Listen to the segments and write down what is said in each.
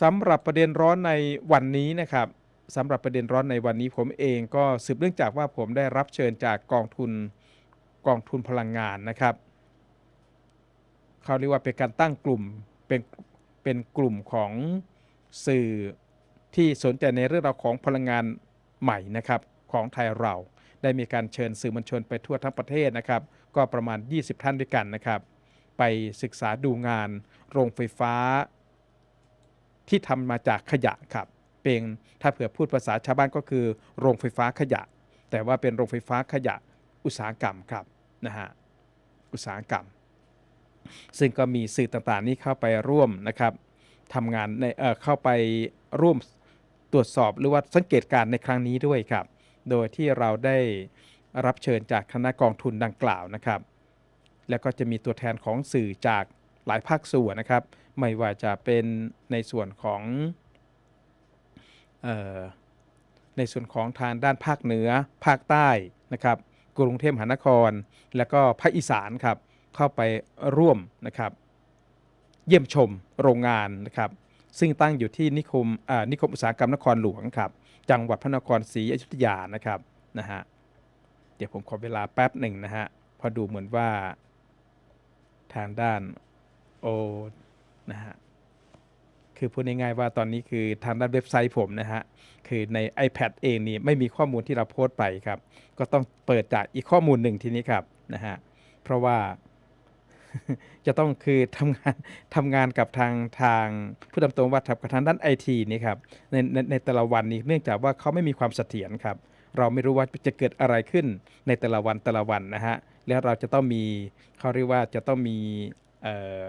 สำหรับประเด็นร้อนในวันนี้นะครับสำหรับประเด็นร้อนในวันนี้ผมเองก็สืบเนื่องจากว่าผมได้รับเชิญจากกองทุนกองทุนพลังงานนะครับเขาเรียกว่าเป็นการตั้งกลุ่มเป็นเป็นกลุ่มของสื่อที่สนใจในเรื่องราวของพลังงานใหม่นะครับของไทยเราได้มีการเชิญสื่อมวลชนไปทั่วทั้งประเทศนะครับ ก็ประมาณ 20 ท่านด้วยกันนะครับ ไปศึกษาดูงาน โรงไฟฟ้า ที่ทำมาจากขยะครับ เป็นถ้าเผื่อพูดภาษาชาวบ้านก็คือ โรงไฟฟ้าขยะ แต่ว่าเป็นโรงไฟฟ้าขยะอุตสาหกรรมครับนะฮะอุตสาหกรรม ซึ่งก็มีสื่อต่างๆนี้เข้าไปร่วมนะครับทำงานในเอ่อเข้าไปร่วมตรวจสอบหรือว่าสังเกตการณ์ในครั้งนี้ด้วยครับ โดยที่เราได้รับเชิญจากคณะกองทุนดังกล่าวนะครับ แล้วก็จะมีตัวแทนของสื่อจากหลายภาคส่วนนะครับ ไม่ว่าจะเป็นในส่วนของออในส่วนของทางด้านภาคเหนือ ภาคใต้นะครับ กรุงเทพมหานคร แล้วก็ภาคอีสานครับ เข้าไปร่วมนะครับ เยี่ยมชมโรงงานนะครับ ซึ่งตั้งอยู่ที่นิคมนิคมอุตสาหกรรมนครหลวงครับ จังหวัดพระนครศรีอยุธยานะครับนะฮะเดี๋ยวผมขอเวลาแป๊บหนึ่งนะฮะเพอดูเหมือนว่าทางด้านโอ นะฮะคือพูดง่ายๆว่าตอนนี้คือทางด้านเว็บไซต์ผมนะฮะคือใน iPad เองนี่ไม่มีข้อมูลที่เราโพสต์ไปครับ ก็ต้องเปิดจากอีกข้อมูลหนึ่งทีนี้ครับนะฮะเพราะว่าจะต้องคือทำงานทำงานกับทางทางผู้ดำตรงว่าทับกับทางด้านไอทีนี่ครับในในในแต่ละวันนี้เนื่องจากว่าเขาไม่มีความเสถียรครับ เราไม่รู้ว่าจะเกิดอะไรขึ้นในแต่ละวันแต่ละวันนะฮะแล้วเราจะต้องมีเขาเรียกว่าจะต้องมีเอ่อ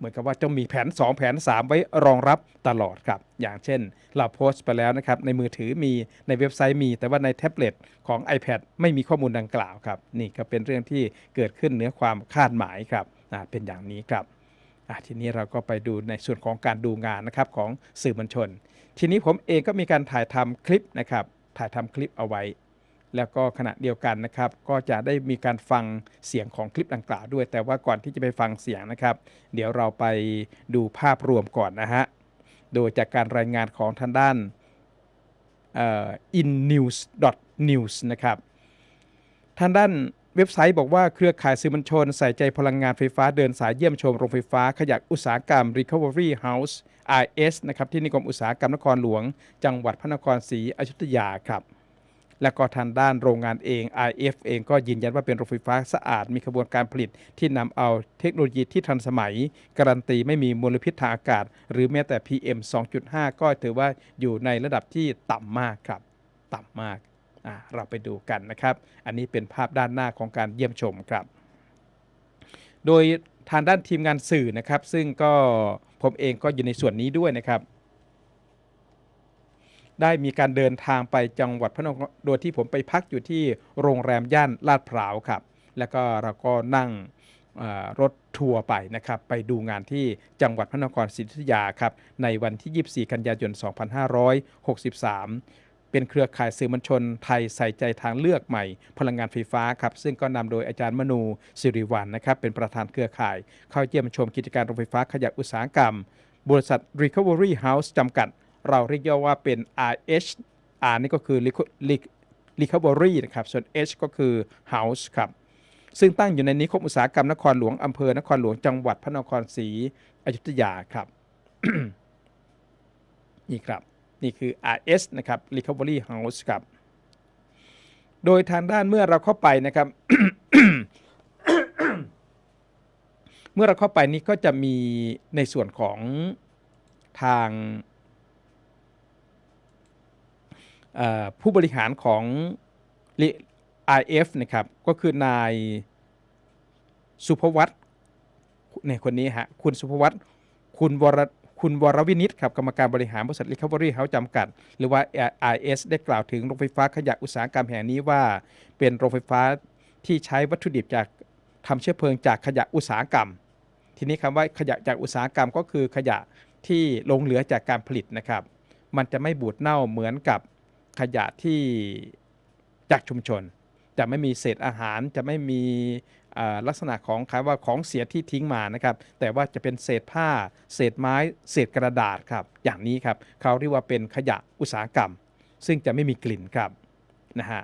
เหมือนกับว่าต้องมีแผน 2 แผน 3 ไว้รองรับตลอดครับ อย่างเช่น เราโพสต์ไปแล้วนะครับ ในมือถือมีในเว็บไซต์มี แต่ว่าในแท็บเล็ตของ iPad ไม่มีข้อมูลดังกล่าวครับ นี่ก็เป็นเรื่องที่เกิดขึ้นเหนือความคาดหมายครับเป็นอย่างนี้ครับทีนี้เราก็ไปดูในส่วนของการดูงานนะครับของสื่อมวลชน ทีนี้ผมเองก็มีการถ่ายทำคลิปนะครับถ่ายทำคลิปเอาไว้ แล้วก็ขณะเดียวกันนะครับ ก็จะได้มีการฟังเสียงของคลิปดังกล่าวด้วย แต่ว่าก่อนที่จะไปฟังเสียงนะครับ เดี๋ยวเราไปดูภาพรวมก่อนนะฮะ โดยจากการรายงานของทางด้าน innews.news นะครับ ทางด้านเว็บไซต์บอกว่าเครือข่ายสื่อมวลชนใส่ใจพลังงานไฟฟ้าเดินสายเยี่ยมชมโรงไฟฟ้าขยะอุตสาหกรรม Recovery House RS นะครับที่นิคมอุตสาหกรรมนครหลวง จังหวัดพระนครศรีอยุธยาครับ และก็ทางด้านโรงงานเอง IF เองก็ยืนยันว่าเป็นโรงไฟฟ้าสะอาด มีกระบวนการผลิตที่นำเอาเทคโนโลยีที่ทันสมัย การันตีไม่มีมลพิษทางอากาศ หรือแม้แต่ PM 2.5 ก็ถือว่าอยู่ในระดับที่ต่ำมากครับ ต่ำมากเราไปดูกันนะครับ อันนี้เป็นภาพด้านหน้าของการเยี่ยมชมครับ โดยทางด้านทีมงานสื่อนะครับ ซึ่งก็ผมเองก็อยู่ในส่วนนี้ด้วยนะครับ ได้มีการเดินทางไปจังหวัดพระนครโดยที่ผมไปพักอยู่ที่โรงแรมย่านลาดพร้าวครับ แล้วก็เราก็นั่งรถทัวร์ไปนะครับ ไปดูงานที่จังหวัดพระนครศรีอยุธยาครับ ในวันที่ 24 กันยายน 2563เป็นเครือข่ายสื่อมวลชนไทยใส่ใจทางเลือกใหม่ พลังงานไฟฟ้าครับ ซึ่งก็นำโดยอาจารย์มนูสิริวัลนะครับ เป็นประธานเครือข่าย เข้าเยี่ยมชมกิจการโรงไฟฟ้าขยะอุตสาหกรรม บริษัท Recovery House จำกัด เราเรียกย่อว่าเป็น RH R นี่ก็คือ Reco- Re- Recovery นะครับ ส่วน H ก็คือ House ครับ ซึ่งตั้งอยู่ในนิคมอุตสาหกรรมนครหลวงอำเภอนครหลวงจังหวัดพระนครศรีอยุธยาครับ นี่ครับ นี่คือ RS นะครับ Recovery House ครับ โดยทางด้านเมื่อเราเข้าไปนะครับ เมื่อเราเข้าไปนี่ก็จะมีในส่วนของทางเอ่อ ผู้บริหารของ IF นะครับก็คือนายสุภวัตในคนนี้ฮะคุณสุภวัตคุณวรคุณวรวินิตครับกรรมการบริหารบริษัท Recovery House จำกัด หรือว่า IS ได้กล่าวถึงโรงไฟฟ้าขยะอุตสาหกรรมแห่งนี้ว่า เป็นโรงไฟฟ้าที่ใช้วัตถุดิบจากทำเชื้อเพลิงจากขยะอุตสาหกรรม ทีนี้คำว่าขยะจากอุตสาหกรรมก็คือขยะที่ลงเหลือจากการผลิตนะครับ มันจะไม่บูดเน่าเหมือนกับ ขยะที่จากชุมชน จะไม่มีเศษอาหารจะไม่มีลักษณะของคล้ายว่าของเสียที่ทิ้งมานะครับ แต่ว่าจะเป็นเศษผ้า เศษไม้ เศษกระดาษครับ อย่างนี้ครับเขาเรียกว่าเป็นขยะอุตสาหกรรม ซึ่งจะไม่มีกลิ่นครับนะฮะ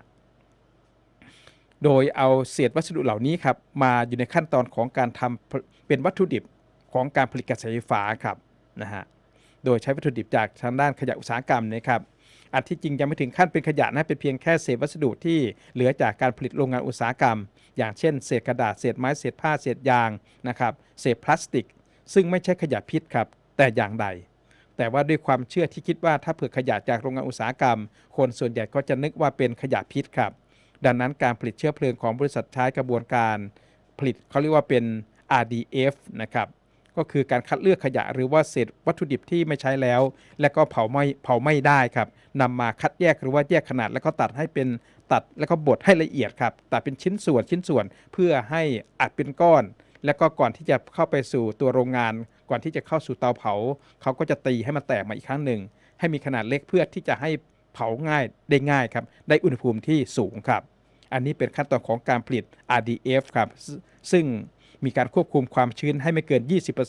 โดยเอาเศษวัสดุเหล่านี้ครับมาอยู่ในขั้นตอนของการทำเป็นวัตถุดิบของการผลิตกระแสไฟฟ้าครับนะฮะโดยใช้วัตถุดิบจากทางด้านขยะอุตสาหกรรมนะครับ อันที่จริงยังไม่ถึงขั้นเป็นขยะนะเป็นเพียงแค่เศษวัสดุที่เหลือจากการผลิตโรงงานอุตสาหกรรม อย่างเช่น เศษกระดาษเศษไม้เศษผ้าเศษยางนะครับเศษพลาสติก ซึ่งไม่ใช่ขยะพิษครับแต่อย่างใด แต่ว่าด้วยความเชื่อที่คิดว่าถ้าเผื่อขยะจากโรงงานอุตสาหกรรม คนส่วนใหญ่ก็จะนึกว่าเป็นขยะพิษครับดังนั้นการผลิตเชื้อเพลิงของบริษัทใช้กระบวนการ ผลิตเขาเรียกว่าเป็น RDF นะครับ ก็คือการคัดเลือกขยะหรือว่าเศษวัตถุดิบที่ไม่ใช้แล้ว และก็เผาไม่เผาไม่ได้ครับนำมาคัดแยกหรือว่าแยกขนาดแล้วก็ตัดให้เป็นตัดแล้วก็บดให้ละเอียดครับตัดเป็นชิ้นส่วนชิ้นส่วนเพื่อให้อัดเป็นก้อน แล้วก็ก่อนที่จะเข้าไปสู่ตัวโรงงาน ก่อนที่จะเข้าสู่เตาเผา เขาก็จะตีให้มันแตกมาอีกครั้งหนึ่ง ให้มีขนาดเล็กเพื่อที่จะให้เผาง่ายได้ง่ายครับได้อุณหภูมิที่สูงครับ อันนี้เป็นขั้นตอนของการผลิต RDF ครับซซึ่ง มีการควบคุมความชื้นให้ไม่เกิน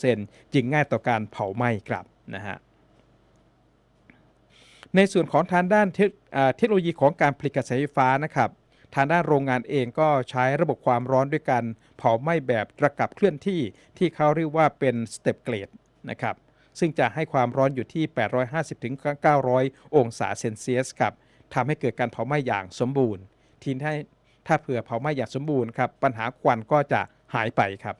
20%จึงง่ายต่อการเผาไหม้ครับนะฮะในส่วนของทางด้านเทคโนโลยีของการผลิตกระแสไฟฟ้านะครับทางด้านโรงงานเองก็ใช้ระบบความร้อนด้วยการเผาไหม้แบบระกับเคลื่อนที่ที่เขาเรียกว่าเป็นสเต็ปเกรดนะครับซึ่งจะให้ความร้อนอยู่ที่ 850ถึง900 องศาเซนเซียสครับทำให้เกิดการเผาไหม้อย่างสมบูรณ์ทีนี้ถ้าเผื่อเผาไหม้อย่างสมบูรณ์ครับปัญหาควันก็จะ หายไปครับ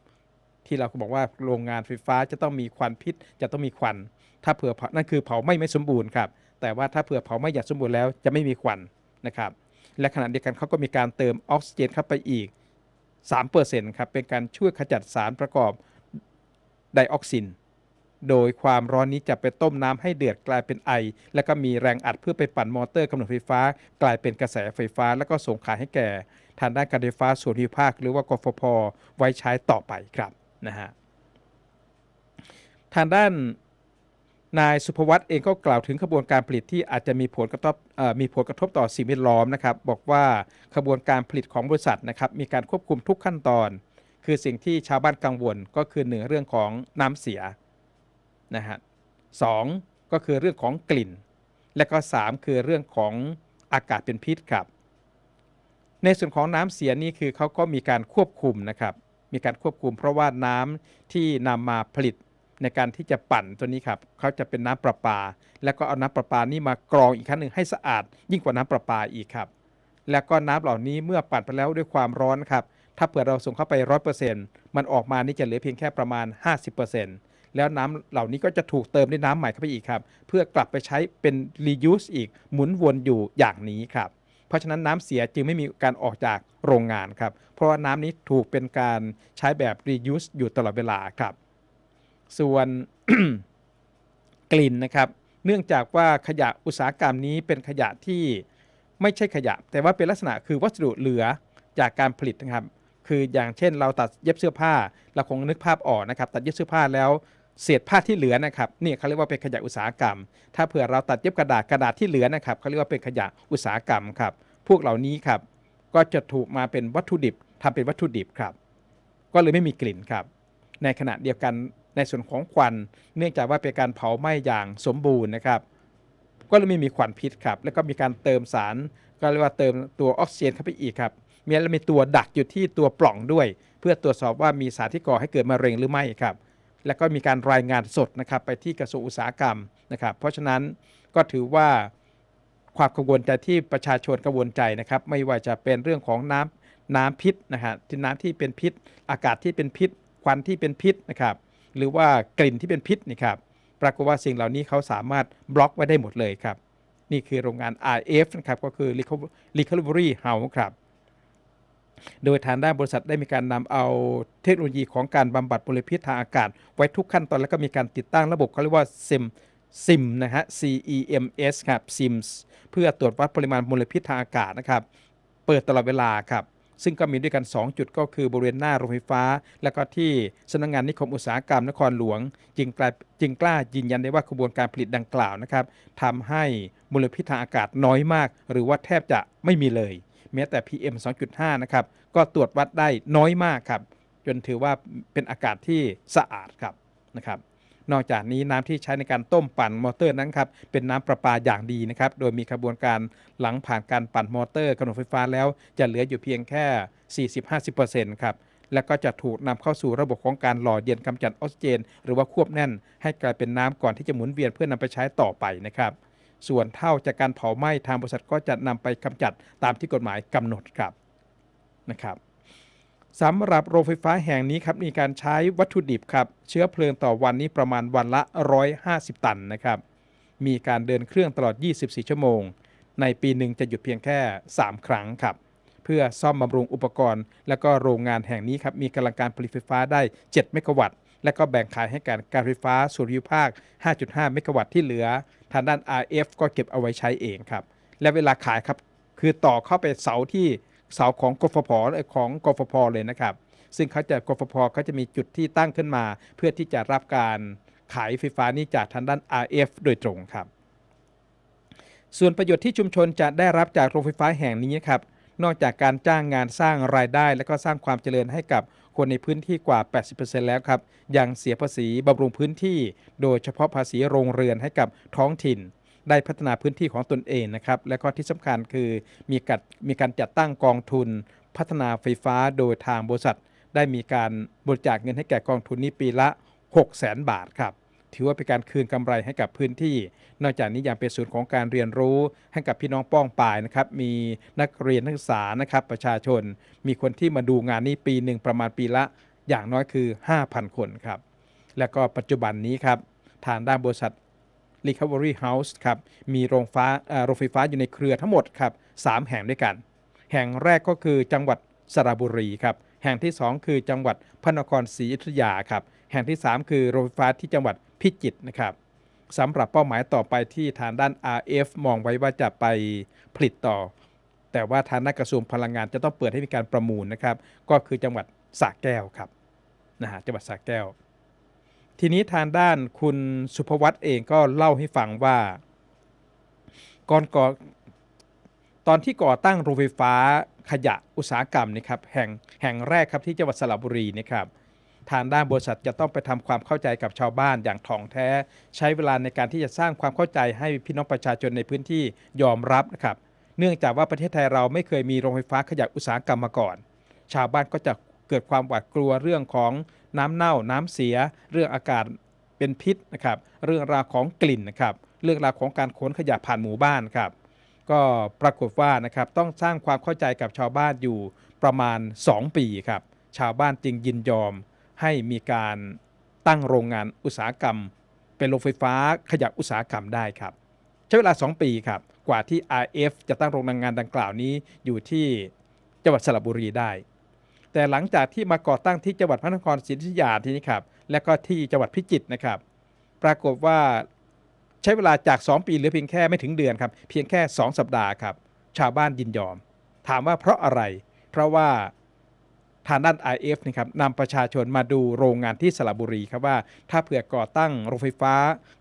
ที่เราบอกว่าโรงงานไฟฟ้าจะต้องมีควันพิษ จะต้องมีควัน ถ้าเผื่อเผานั่นคือเผาไหม้ไม่สมบูรณ์ครับแต่ว่าถ้าเผื่อเผาไหม้อย่างสมบูรณ์แล้วจะไม่มีควันนะครับ และขณะเดียวกันเขาก็มีการเติมออกซิเจนเข้าไปอีก3%ครับเป็นการช่วยขจัดสารประกอบไดออกซิน โดยความร้อนนี้จะไปต้มน้ำให้เดือดกลายเป็นไอ แล้วก็มีแรงอัดเพื่อไปปั่นมอเตอร์กำเนิดไฟฟ้า กลายเป็นกระแสไฟฟ้า แล้วก็ส่งขายให้แก่ ทางด้านการไฟฟ้าส่วนภูมิภาค หรือว่ากฟผไว้ใช้ต่อไปครับนะฮะทางด้านนายสุภวัตเองก็กล่าวถึงขบวนการผลิตที่อาจจะมีผลกระทบมีผลกระทบต่อสิ่งแวดล้อมนะครับ บอกว่าขบวนการผลิตของบริษัทนะครับมีการควบคุมทุกขั้นตอน คือสิ่งที่ชาวบ้านกังวลก็คือหนึ่งเรื่องของน้ำเสียนะฮะสองก็คือเรื่องของกลิ่น และก็สามคือเรื่องของอากาศเป็นพิษครับ ในส่วนของน้ำเสียนี่คือเขาก็มีการควบคุมนะครับ มีการควบคุมเพราะว่าน้ำที่นำมาผลิตในการที่จะปั่นตัวนี้ครับเขาจะเป็นน้ำประปา แล้วก็เอาน้ำประปานี่มากรองอีกครั้งหนึ่งให้สะอาด ยิ่งกว่าน้ำประปาอีกครับ แล้วก็น้ำเหล่านี้เมื่อปั่นไปแล้วด้วยความร้อนครับ ถ้าเผื่อเราส่งเข้าไป100%มันออกมานี่จะเหลือเพียงแค่ประมาณ 50%แล้วน้ำเหล่านี้ก็จะถูกเติมด้วยน้ำใหม่เข้าไปอีกครับ เพื่อกลับไปใช้เป็น reuse อีกหมุนวนอยู่อย่างนี้ครับ เพราะฉะนั้นน้ำเสียจึงไม่มีการออกจากโรงงานครับ เพราะว่าน้ำนี้ถูกเป็นการใช้แบบ reuse อยู่ตลอดเวลาครับ ส่วนกลิ่นนะครับ เนื่องจากว่าขยะอุตสาหกรรมนี้เป็นขยะที่ไม่ใช่ขยะ แต่ว่าเป็นลักษณะคือวัสดุเหลือจากการผลิตนะครับ คืออย่างเช่นเราตัดเย็บเสื้อผ้า เราคงนึกภาพออกนะครับ ตัดเย็บเสื้อผ้าแล้ว เศษผ้าที่เหลือนะครับนี่เขาเรียกว่าเป็นขยะอุตสาหกรรม ถ้าเผื่อเราตัดเย็บกระดาษกระดาษที่เหลือนะครับเขาเรียกว่าเป็นขยะอุตสาหกรรมครับ พวกเหล่านี้ครับก็จะถูกมาเป็นวัตถุดิบทำเป็นวัตถุดิบครับ ก็เลยไม่มีกลิ่นครับ ในขณะเดียวกันในส่วนของควัน เนื่องจากว่าเป็นการเผาไหม้อย่างสมบูรณ์นะครับ ก็เลยไม่มีควันพิษครับ แล้วก็มีการเติมสาร ก็เรียกว่าเติมตัวออกซิเจนเข้าไปอีกครับมีแล้วมีตัวดักอยู่ที่ตัวปล่องด้วย เพื่อตรวจสอบว่ามีสารที่ก่อให้เกิดมะเร็งหรือไม่ครับ แล้วก็มีการรายงานสดนะครับไปที่กระทรวงอุตสาหกรรมนะครับ เพราะฉะนั้นก็ถือว่าความกังวลใจที่ประชาชนกังวลใจนะครับ ไม่ว่าจะเป็นเรื่องของน้ำน้ำพิษนะฮะที่น้ำที่เป็นพิษ อากาศที่เป็นพิษ ควันที่เป็นพิษนะครับ หรือว่ากลิ่นที่เป็นพิษนี่ครับปรากฏว่าสิ่งเหล่านี้เขาสามารถบล็อกไว้ได้หมดเลยครับ นี่คือโรงงาน RF นะครับก็คือ Recovery House ครับ โดยทางด้านบริษัทได้มีการนำเอาเทคโนโลยีของการบำบัดมลพิษทางอากาศ ไว้ทุกขั้นตอนแล้วก็มีการติดตั้งระบบเขาเรียกว่า SIM SIM นะฮะ CEMS ครับ SIMS เพื่อตรวจวัดปริมาณมลพิษทางอากาศนะครับ เปิดตลอดเวลาครับ ซึ่งก็มีด้วยกัน 2 จุดก็คือบริเวณหน้าโรงไฟฟ้า แล้วก็ที่สำนักงานนิคมอุตสาหกรรมนครหลวง จึงกลายจึงกล้ายืนยันได้ว่ากระบวนการผลิตดังกล่าวนะครับทำให้มลพิษทางอากาศน้อยมาก หรือว่าแทบจะไม่มีเลย แม้แต่ PM 2.5 นะครับ ก็ตรวจวัดได้น้อยมากครับ จนถือว่าเป็นอากาศที่สะอาดครับนะครับนอกจากนี้น้ำที่ใช้ในการต้มปั่นมอเตอร์นั้นครับเป็นน้ำประปาอย่างดีนะครับ โดยมีกระบวนการหลังผ่านการปั่นมอเตอร์กำเนิดไฟฟ้าแล้วจะเหลืออยู่เพียงแค่ 40-50%ครับแล้วก็จะถูกนำเข้าสู่ระบบของการหล่อเย็นกำจัดออกซิเจน หรือว่าควบแน่น ให้กลายเป็นน้ำก่อนที่จะหมุนเวียนเพื่อนำไปใช้ต่อไปนะครับ ส่วนเท่าจากการเผาไหม้ทางบริษัทก็จะนำไปกำจัดตามที่กฎหมายกำหนดครับนะครับสำหรับโรงไฟฟ้าแห่งนี้ครับมีการใช้วัตถุดิบครับเชื้อเพลิงต่อวันนี้ประมาณวันละ 150 ตันนะครับมีการเดินเครื่องตลอด 24 ชั่วโมง ในปีหนึ่งจะหยุดเพียงแค่ 3 ครั้งครับเพื่อซ่อมบำรุงอุปกรณ์ และก็โรงงานแห่งนี้ครับมีกำลังการผลิตไฟฟ้าได้ 7 เมกะวัตต์และก็แบ่งขายให้การการไฟฟ้าส่วนภูมิภาค 5.5 เมกะวัตต์ที่เหลือ ทางด้าน RF ก็เก็บเอาไว้ใช้เองครับ และเวลาขายครับคือต่อเข้าไปเสาที่เสาของกฟผของกฟผเลยนะครับ ซึ่งเขาจะกฟผเขาจะมีจุดที่ตั้งขึ้นมา เพื่อที่จะรับการขายไฟฟ้านี้จากทางด้าน RF โดยตรงครับ ส่วนประโยชน์ที่ชุมชนจะได้รับจากโรงไฟฟ้าแห่งนี้ครับนอกจากการจ้างงานสร้างรายได้ และก็สร้างความเจริญให้กับ คนในพื้นที่กว่า 80%แล้วครับ ยังเสียภาษีบำรุงพื้นที่ โดยเฉพาะภาษีโรงเรือนให้กับท้องถิ่น ได้พัฒนาพื้นที่ของตนเองนะครับ และก็ที่สำคัญคือมีการมีการจัดตั้งกองทุน พัฒนาไฟฟ้าโดยทางบริษัท ได้มีการบริจาคเงินให้แก่กองทุนนี้ปีละ 6 0 0 0 0 0 บาทครับ ถือว่าเป็นการคืนกำไรให้กับพื้นที่ นอกจากนี้ยังเป็นศูนย์ของการเรียนรู้ให้กับพี่น้องป้องป่ายนะครับ มีนักเรียนนักศึกษานะครับ ประชาชน มีคนที่มาดูงานนี้ปีหนึ่งประมาณปีละ อย่างน้อยคือ 5,000 คนครับ และก็ปัจจุบันนี้ครับทางด้านบริษัท Recovery House ครับมีโรงฟ้าโรงไฟฟ้าอยู่ในเครือทั้งหมดครับ3แห่งด้วยกัน แห่งแรกก็คือจังหวัดสระบุรีครับแห่งที่ 2 คือจังหวัดพระนครศรีอยุธยาครับแห่งที่ 3 คือโรงไฟฟ้าที่จังหวัด พิจิตนะครับสำหรับเป้าหมายต่อไปที่ทางด้าน RF มองไว้ว่าจะไปผลิตต่อ แต่ว่าทางด้านกระทรวงพลังงานจะต้องเปิดให้มีการประมูลนะครับ ก็คือจังหวัดสระแก้วครับนะฮะจังหวัดสระแก้ว ทีนี้ทางด้านคุณสุภวัตเองก็เล่าให้ฟังว่าก่อนก่อตอนที่ก่อตั้งโรงไฟฟ้าขยะอุตสาหกรรมนะครับแห่งแห่งแรกครับที่จังหวัดสระบุรีนะครับ ทางด้านบริษัทจะต้องไปทำความเข้าใจกับชาวบ้านอย่างถ่องแท้ ใช้เวลาในการที่จะสร้างความเข้าใจให้พี่น้องประชาชนในพื้นที่ยอมรับนะครับ เนื่องจากว่าประเทศไทยเราไม่เคยมีโรงไฟฟ้าขยะอุตสาหกรรมมาก่อน ชาวบ้านก็จะเกิดความหวาดกลัวเรื่องของน้ำเน่า น้ำเสีย เรื่องอากาศเป็นพิษนะครับ เรื่องราวของกลิ่นนะครับ เรื่องราวของการขนขยะผ่านหมู่บ้านครับ ก็ปรากฏว่านะครับต้องสร้างความเข้าใจกับชาวบ้านอยู่ประมาณ 2 ปีครับ ชาวบ้านจึงยินยอม ให้มีการตั้งโรงงานอุตสาหกรรม เป็นโรงไฟฟ้าขยะอุตสาหกรรมได้ครับ ใช้เวลา 2 ปีครับ กว่าที่ RF จะตั้งโรงงานดังกล่าวนี้อยู่ที่จังหวัดสระบุรีได้ แต่หลังจากที่มาก่อตั้งที่จังหวัดพระนครศรีอยุธยาที่นี้ครับ และก็ที่จังหวัดพิจิตรนะครับ ปรากฏว่าใช้เวลาจาก 2 ปีเหรือเพียงแค่ไม่ถึงเดือนครับ เพียงแค่ 2 สัปดาห์ครับ ชาวบ้านยินยอม ถามว่าเพราะอะไร เพราะว่า ทางด้าน IF นะครับนำประชาชนมาดูโรงงานที่สระบุรีครับว่า ถ้าเผื่อก่อตั้งโรงไฟฟ้า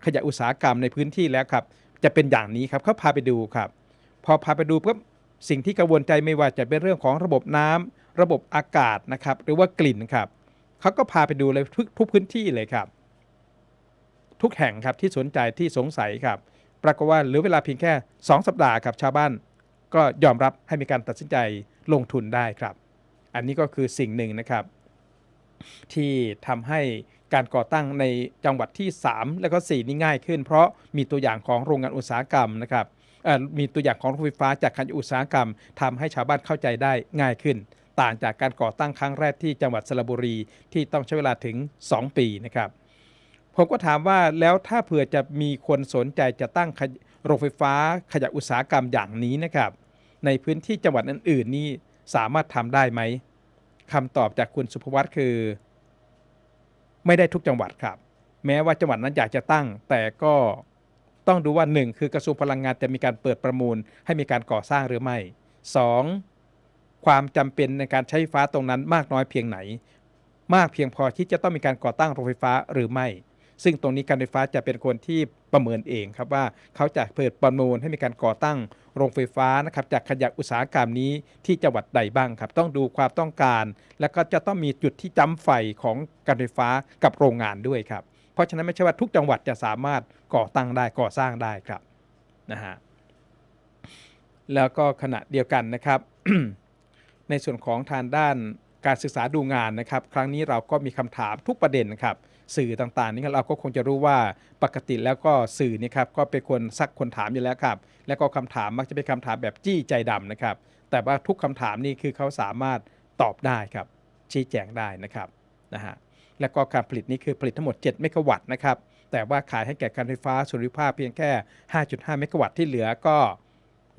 ขยะอุตสาหกรรมในพื้นที่แล้วครับ จะเป็นอย่างนี้ครับเขาพาไปดูครับ พอพาไปดูปุ๊บสิ่งที่กังวลใจไม่ว่าจะเป็นเรื่องของระบบน้ำระบบอากาศนะครับ หรือว่ากลิ่นครับเขาก็พาไปดูเลยทุกทุกพื้นที่เลยครับ ทุกแห่งครับที่สนใจที่สงสัยครับปรากฏว่าเหลือเวลาเพียงแค่ 2 สัปดาห์ครับชาวบ้าน ก็ยอมรับให้มีการตัดสินใจลงทุนได้ครับ อันนี้ก็คือสิ่งหนึ่งนะครับ ที่ทำให้การก่อตั้งในจังหวัดที่ 3 และก็ 4 นี่ง่ายขึ้น เพราะมีตัวอย่างของโรงงานอุตสาหกรรมนะครับมีตัวอย่างของโรงไฟฟ้าจากการอุตสาหกรรมทำให้ชาวบ้านเข้าใจได้ง่ายขึ้น ต่างจากการก่อตั้งครั้งแรกที่จังหวัดสระบุรีที่ต้องใช้เวลาถึง 2 ปีนะครับผมก็ถามว่าแล้วถ้าเผื่อจะมีคนสนใจจะตั้งโรงไฟฟ้าขยะอุตสาหกรรมอย่างนี้นะครับ ในพื้นที่จังหวัดอื่นๆนี่สามารถทำได้ไหม คำตอบจากคุณสุภวัตคือ ไม่ได้ทุกจังหวัดครับ แม้ว่าจังหวัดนั้นอยากจะตั้ง แต่ก็ต้องดูว่า 1 คือกระทรวงพลังงานจะมีการเปิดประมูล ให้มีการก่อสร้างหรือไม่ 2. ความจำเป็นในการใช้ไฟฟ้าตรงนั้นมากน้อยเพียงไหน มากเพียงพอที่จะต้องมีการก่อตั้งโรงไฟฟ้าหรือไม่ ซึ่งตรงนี้การไฟฟ้าจะเป็นคนที่ประเมินเองครับว่าเขาจะเปิดประมูลให้มีการก่อตั้ง โรงไฟฟ้านะครับจากขยะอุตสาหกรรมนี้ที่จังหวัดใดบ้างครับ ต้องดูความต้องการ แล้วก็จะต้องมีจุดที่จำไฟของการไฟฟ้ากับโรงงานด้วยครับ เพราะฉะนั้นไม่ใช่ว่าทุกจังหวัดจะสามารถก่อตั้งได้ก่อสร้างได้ครับนะฮะแล้วก็ขณะเดียวกันนะครับในส่วนของทางด้านการศึกษาดูงานนะครับ ครั้งนี้เราก็มีคำถามทุกประเด็นนะครับ สื่อต่างๆนี่เราก็คงจะรู้ว่าปกติแล้วก็สื่อนี่ครับก็เป็นคนซักคนถามอยู่แล้วครับ แล้วก็คำถามมักจะเป็นคำถามแบบจี้ใจดำนะครับ แต่ว่าทุกคำถามนี่คือเขาสามารถตอบได้ครับ ชี้แจงได้นะครับนะฮะแล้วก็การผลิตนี่คือผลิตทั้งหมด 7 เมกะวัตต์นะครับ แต่ว่าขายให้แก่การไฟฟ้าส่วนภูมิภาคเพียงแค่ 5.5 เมกะวัตต์ที่เหลือก็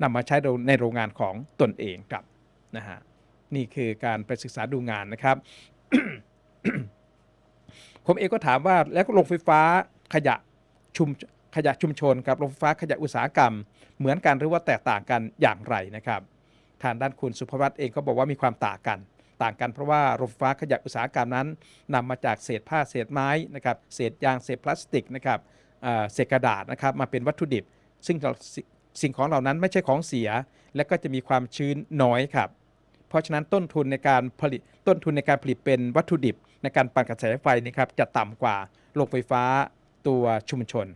นำมาใช้ในโรงงานของตนเองครับนะฮะนี่คือการไปศึกษาดูงานนะครับ ผมเองก็ถามว่าแล้วโรงไฟฟ้าขยะชุมขยะชุมชนกับโรงไฟฟ้าขยะอุตสาหกรรม เหมือนกันหรือว่าแตกต่างกันอย่างไรนะครับทางด้านคุณสุภวัตเองก็บอกว่ามีความต่างกัน ต่างกันเพราะว่าโรงไฟฟ้าขยะอุตสาหกรรมนั้นนำมาจากเศษผ้าเศษไม้นะครับเศษยางเศษพลาสติกนะครับเศษกระดาษนะครับมาเป็นวัตถุดิบ ซึ่งสิ่งของเหล่านั้นไม่ใช่ของเสีย และก็จะมีความชื้นน้อยครับ เพราะฉะนั้นต้นทุนในการผลิตต้นทุนในการผลิตเป็นวัตถุดิบ ในการปั่นกระแสไฟนี่ครับจะต่ำกว่าโรงไฟฟ้าตัวชุมชน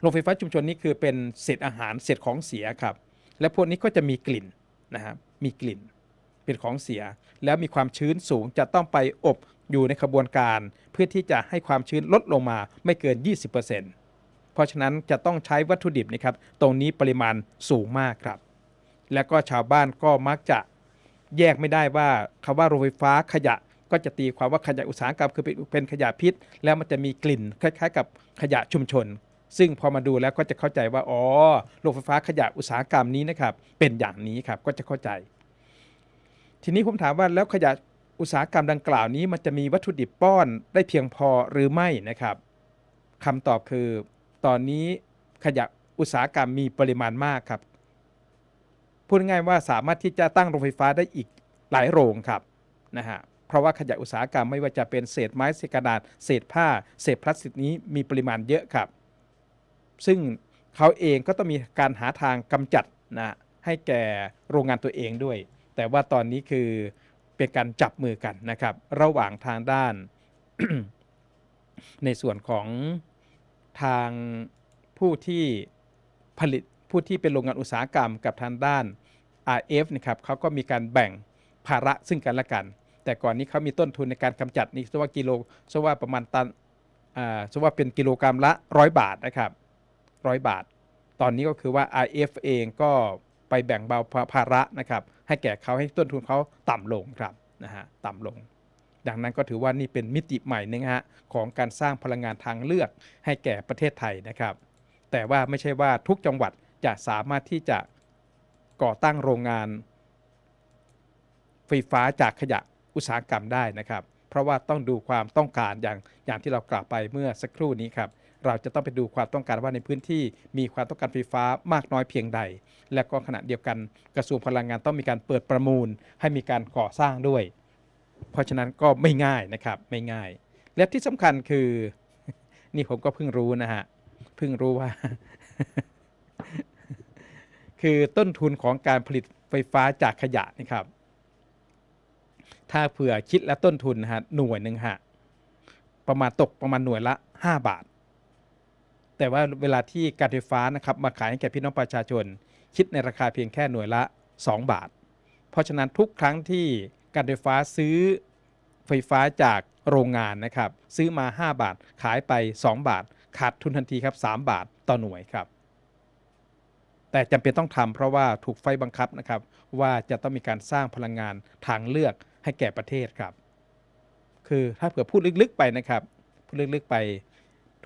โรงไฟฟ้าชุมชนนี่คือเป็นเศษอาหารเศษของเสียครับและพวกนี้ก็จะมีกลิ่นนะครับมีกลิ่นเป็นของเสีย แล้วมีความชื้นสูงจะต้องไปอบอยู่ในขบวนการเพื่อที่จะให้ความชื้นลดลงมาไม่เกิน 20%เพราะฉะนั้นจะต้องใช้วัตถุดิบนะครับ ตรงนี้ปริมาณสูงมากครับ แล้วก็ชาวบ้านก็มักจะแยกไม่ได้ว่าคำว่าโรงไฟฟ้าขยะก็จะตีความว่าขยะอุตสาหกรรมคือเป็นเป็นขยะพิษ แล้วมันจะมีกลิ่นคล้ายๆ กับขยะชุมชน ซึ่งพอมาดูแล้วก็จะเข้าใจว่าอ๋อโรงไฟฟ้าขยะอุตสาหกรรมนี้นะครับเป็นอย่างนี้ครับก็จะเข้าใจ ทีนี้ผมถามว่าแล้วขยะอุตสาหกรรมดังกล่าวนี้ มันจะมีวัตถุดิบป้อนได้เพียงพอหรือไม่นะครับคำตอบคือ ตอนนี้ขยะอุตสาหกรรมมีปริมาณมากครับ พูดง่ายว่าสามารถที่จะตั้งโรงไฟฟ้าได้อีกหลายโรงครับนะฮะเพราะว่าขยะอุตสาหกรรมไม่ว่าจะเป็นเศษไม้เศษกระดาษ เศษผ้า เศษพลาสติกนี้มีปริมาณเยอะครับ ซึ่งเขาเองก็ต้องมีการหาทางกำจัดนะให้แก่โรงงานตัวเองด้วย แต่ว่าตอนนี้คือเป็นการจับมือกันนะครับ ระหว่างทางด้าน ในส่วนของทางผู้ที่ผลิต ผู้ที่เป็นโรงงานอุตสาหกรรมกับทางด้าน RF นะครับเขาก็มีการแบ่งภาระซึ่งกันและกัน แต่ก่อนนี้เขามีต้นทุนในการกำจัดนี่สว่ากิโลสว่าประมาณตันอ่าสว่าเป็นกิโลกรัมละร้อยบาทนะครับร้อยบาท ตอนนี้ก็คือว่า RF เองก็ไปแบ่งเบาภาระนะครับให้แก่เขาให้ต้นทุนเขาต่ำลงครับนะฮะต่ำลง ดังนั้นก็ถือว่านี่เป็นมิติใหม่นะฮะของการสร้างพลังงานทางเลือกให้แก่ประเทศไทยนะครับ แต่ว่าไม่ใช่ว่าทุกจังหวัด จะสามารถที่จะก่อตั้งโรงงาน ไฟฟ้าจากขยะอุตสาหกรรมได้นะครับ เพราะว่าต้องดูความต้องการอย่างอย่างที่เรากล่าวไปเมื่อสักครู่นี้ครับเราจะต้องไปดูความต้องการว่าในพื้นที่มีความต้องการไฟฟ้ามากน้อยเพียงใด และก็ขณะเดียวกันกระทรวงพลังงานต้องมีการเปิดประมูล ให้มีการก่อสร้างด้วย เพราะฉะนั้นก็ไม่ง่ายนะครับไม่ง่าย และที่สำคัญคือ นี่ผมก็เพิ่งรู้นะฮะเพิ่งรู้ว่า คือต้นทุนของการผลิตไฟฟ้าจากขยะนะครับ ถ้าเผื่อคิดและต้นทุนฮะหน่วยหนึ่งฮะประมาณตกประมาณหน่วยละ 5 บาท แต่ว่าเวลาที่การไฟฟ้านะครับมาขายให้แก่พี่น้องประชาชน คิดในราคาเพียงแค่หน่วยละ 2 บาท เพราะฉะนั้นทุกครั้งที่การไฟฟ้าซื้อไฟฟ้าจากโรงงานนะครับ ซื้อมา 5 บาทขายไป 2 บาท ขาดทุนทันทีครับ 3 บาทต่อหน่วยครับ แต่จำเป็นต้องทำเพราะว่าถูกไฟบังคับนะครับ ว่าจะต้องมีการสร้างพลังงานทางเลือกให้แก่ประเทศครับ คือถ้าเผื่อพูดลึกๆไปนะครับ พูดลึกๆไป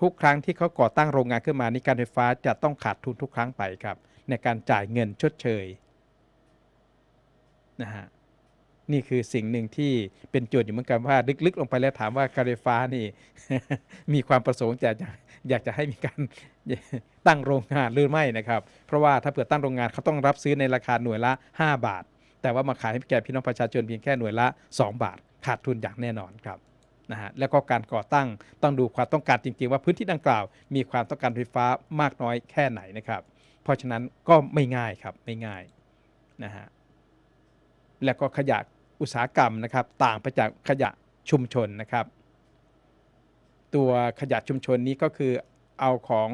ทุกครั้งที่เขาก่อตั้งโรงงานขึ้นมานี่การไฟฟ้าจะต้องขาดทุนทุกครั้งไปครับ ในการจ่ายเงินชดเชยนะฮะนี่คือสิ่งหนึ่งที่เป็นโจทย์อยู่เหมือนกันว่า ลึกๆ ลงไปแล้วถามว่าการไฟฟ้านี่ มีความประสงค์จะอยากจะให้มีการ ตั้งโรงงานหรือไม่นะครับ เพราะว่าถ้าเผื่อตั้งโรงงานเขาต้องรับซื้อในราคาหน่วยละ 5 บาท แต่ว่ามาขายให้แก่พี่น้องประชาชนเพียงแค่หน่วยละ 2 บาท ขาดทุนอย่างแน่นอนครับนะฮะแล้วก็การก่อตั้งต้องดูความต้องการจริง ๆ ว่าพื้นที่ดังกล่าว มีความต้องการไฟฟ้ามากน้อยแค่ไหนนะครับ เพราะฉะนั้นก็ไม่ง่ายครับไม่ง่ายนะฮะแล้วก็ขยะอุตสาหกรรมนะครับ ต่างไปจากขยะชุมชนนะครับ ตัวขยะชุมชนนี้ก็คือเอาของ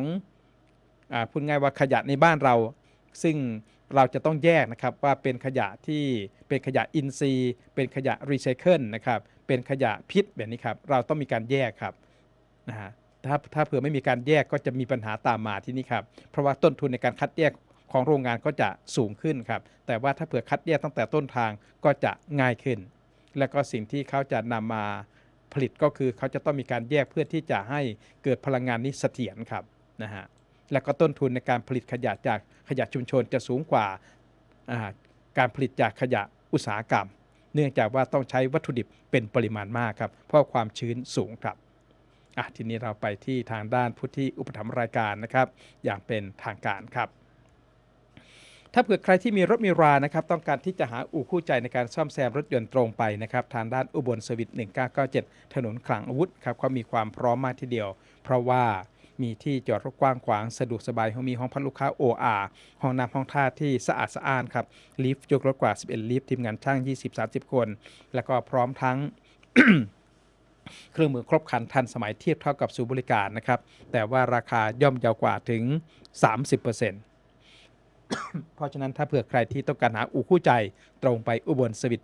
พูดง่ายว่าขยะในบ้านเรา ซึ่งเราจะต้องแยกนะครับว่าเป็นขยะที่เป็นขยะอินทรีย์ เป็นขยะรีไซเคิลนะครับเป็นขยะพิษแบบนี้ครับเราต้องมีการแยกครับนะฮะถ้าถ้าเผื่อไม่มีการแยกก็จะมีปัญหาตามมาที่นี่ครับเพราะว่าต้นทุนในการคัดแยกของโรงงานก็จะสูงขึ้นครับแต่ว่าถ้าเผื่อคัดแยกตั้งแต่ต้นทางก็จะง่ายขึ้น และก็สิ่งที่เขาจะนำมาผลิตก็คือเขาจะต้องมีการแยกเพื่อที่จะให้เกิดพลังงานนี้เสถียรครับนะฮะ แล้วก็ต้นทุนในการผลิตขยะจากขยะชุมชนจะสูงกว่าการผลิตจากขยะอุตสาหกรรม เนื่องจากว่าต้องใช้วัตถุดิบเป็นปริมาณมากครับ เพราะความชื้นสูงครับอะทีนี้เราไปที่ทางด้านผู้ที่อุปถัมภ์รายการนะครับ อย่างเป็นทางการครับ ถ้าเผื่อใครที่มีรถมีรานะครับ ต้องการที่จะหาอู่คู่ใจในการซ่อมแซมรถยนต์ตรงไปนะครับ ทางด้านอุบลสวิต1997 ถนนคลังอาวุธครับเขามีความพร้อมมากทีเดียว เพราะว่า มีที่จอดรถกว้างขวางสะดวกสบายห้องมีห้องพักลูกค้า OR ห้องน้ำห้องท่าที่สะอาดสะอ้านครับลิฟต์ยกรถกว่า 11 ลิฟต์ทีมงานช่าง 20-30 คน แล้วก็พร้อมทั้งเครื่องมือครบครันทันสมัยเทียบเท่ากับศูนย์บริการนะครับ แต่ว่าราคาย่อมเยาวกว่าถึง 30%เพราะฉะนั้นถ้าเผื่อใครที่ต้องการหาอู่คู่ใจ ตรงไปอุบลสวิต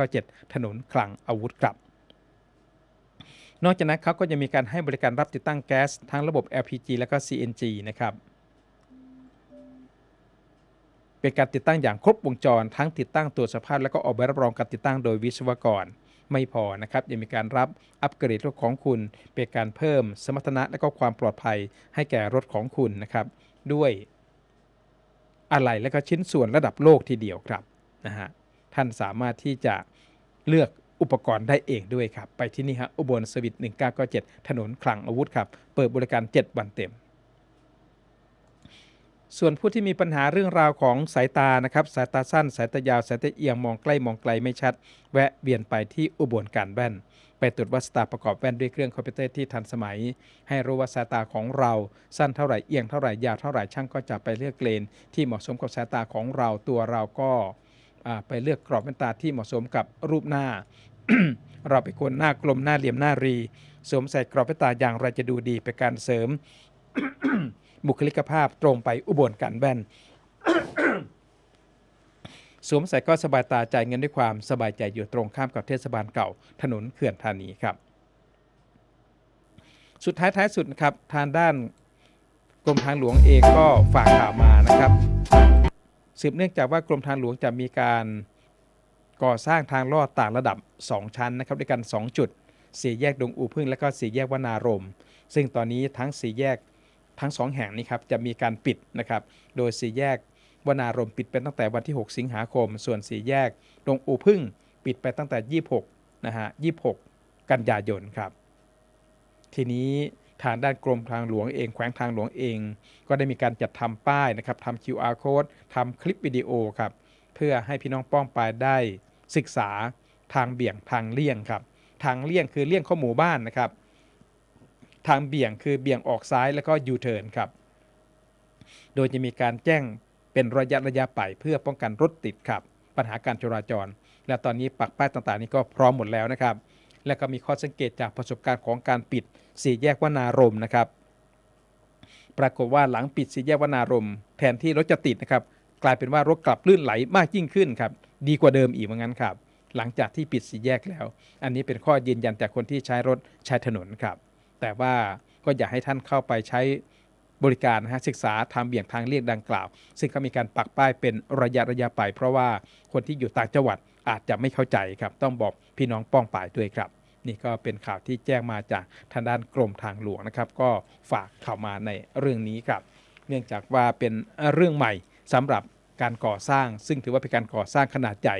1997 ถนนคลังอาวุธครับ นอกจากนั้นเขาก็จะมีการให้บริการรับติดตั้งแก๊สทั้งระบบ LPG และก็ CNG นะครับ เป็นการติดตั้งอย่างครบวงจร ทั้งติดตั้งตรวจสภาพ และก็ออกใบรับรองการติดตั้งโดยวิศวกรไม่พอนะครับยังมีการรับอัปเกรดรถของคุณ เป็นการเพิ่มสมรรถนะและก็ความปลอดภัยให้แก่รถของคุณนะครับ ด้วยอะไหล่และก็ชิ้นส่วนระดับโลกทีเดียวครับนะฮะท่านสามารถที่จะเลือก อุปกรณ์ได้เองด้วยครับ ไปที่นี่ฮะอุบลสวิต1997 ถนนคลังอาวุธครับ เปิดบริการ 7 วันเต็มส่วนผู้ที่มีปัญหาเรื่องราวของสายตานะครับ สายตาสั้น สายตายาว สายตาเอียง มองใกล้ มองไกลไม่ชัด แวะเวียนไปที่อุบลการแว่น ไปตรวจวัดสายตาประกอบแว่นด้วยเครื่องคอมพิวเตอร์ที่ทันสมัย ให้รู้ว่าสายตาของเราสั้นเท่าไหร่ เอียงเท่าไหร่ ยาวเท่าไหร่ ช่างก็จะไปเลือกเลนที่เหมาะสมกับสายตาของเรา ตัวเราก็ไปเลือกกรอบแว่นตาที่เหมาะสมกับรูปหน้า เราเป็นคนหน้ากลมหน้าเหลี่ยมหน้ารี สวมใส่กรอบแว่นตาอย่างไรจะดูดีเป็นการเสริม บุคลิกภาพตรงไปอุบลกันแว่นสวมใส่ก็สบายตาจ่ายเงินด้วยความสบายใจอยู่ตรงข้ามกับเทศบาลเก่า ถนนเขื่อนธานีครับ สุดท้ายท้ายสุดนะครับทางด้านกรมทางหลวงเองก็ฝากข่าวมานะครับ สืบเนื่องจากว่ากรมทางหลวงจะมีการ ก่อสร้างทางลอดต่างระดับ 2 ชั้นนะครับด้วยกัน 2 จุดสี่แยกดงอูพึ่งและก็สี่แยกวนารม ซึ่งตอนนี้ทั้งสี่แยกทั้งสองแห่งนี้ครับจะมีการปิดนะครับโดยสี่แยกวนารมปิดเป็นตั้งแต่วันที่ 6 สิงหาคม ส่วนสี่แยกดงอูพึ่งปิดไปตั้งแต่ 26นะฮะ26 กันยายนครับ ทีนี้ทางด้านกรมทางหลวงเองแขวงทางหลวงเอง ก็ได้มีการจัดทำป้ายนะครับทำ QR code ทำคลิปวิดีโอครับเพื่อให้พี่น้องป้องปายได้ ศึกษาทางเบี่ยงทางเลี่ยงครับทางเลี่ยงคือเลี่ยงเข้าหมู่บ้านนะครับ ทางเบี่ยงคือเบี่ยงออกซ้ายแล้วก็ยูเทิร์นครับ โดยจะมีการแจ้งเป็นระยะระยะไปเพื่อป้องกันรถติดครับ ปัญหาการจราจร และตอนนี้ปักป้ายต่างๆ นี้ก็พร้อมหมดแล้วนะครับ และก็มีข้อสังเกตจากประสบการณ์ของการปิดสี่แยกวนารมนะครับ ปรากฏว่าหลังปิดสี่แยกวนารมแทนที่รถจะติดนะครับ กลายเป็นว่ารถกลับลื่นไหลมากยิ่งขึ้นครับ ดีกว่าเดิมอีกเหมือนกันครับ หลังจากที่ปิดสี่แยกแล้ว อันนี้เป็นข้อยืนยันจากคนที่ใช้รถใช้ถนนครับ แต่ว่าก็อยากให้ท่านเข้าไปใช้บริการนะฮะศึกษาทางเบี่ยงทางเลี่ยงดังกล่าว ซึ่งก็มีการปักป้ายเป็นระยะระยะไป เพราะว่าคนที่อยู่ต่างจังหวัดอาจจะไม่เข้าใจครับ ต้องบอกพี่น้องป้องป่ายด้วยครับ นี่ก็เป็นข่าวที่แจ้งมาจากทางด้านกรมทางหลวงนะครับ ก็ฝากข่าวมาในเรื่องนี้ครับ เนื่องจากว่าเป็นเรื่องใหม่สำหรับ การก่อสร้าง ซึ่งถือว่าเป็นการก่อสร้างขนาดใหญ่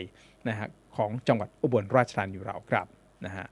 นะฮะของจังหวัดอุบลราชธานีเราครับนะฮะ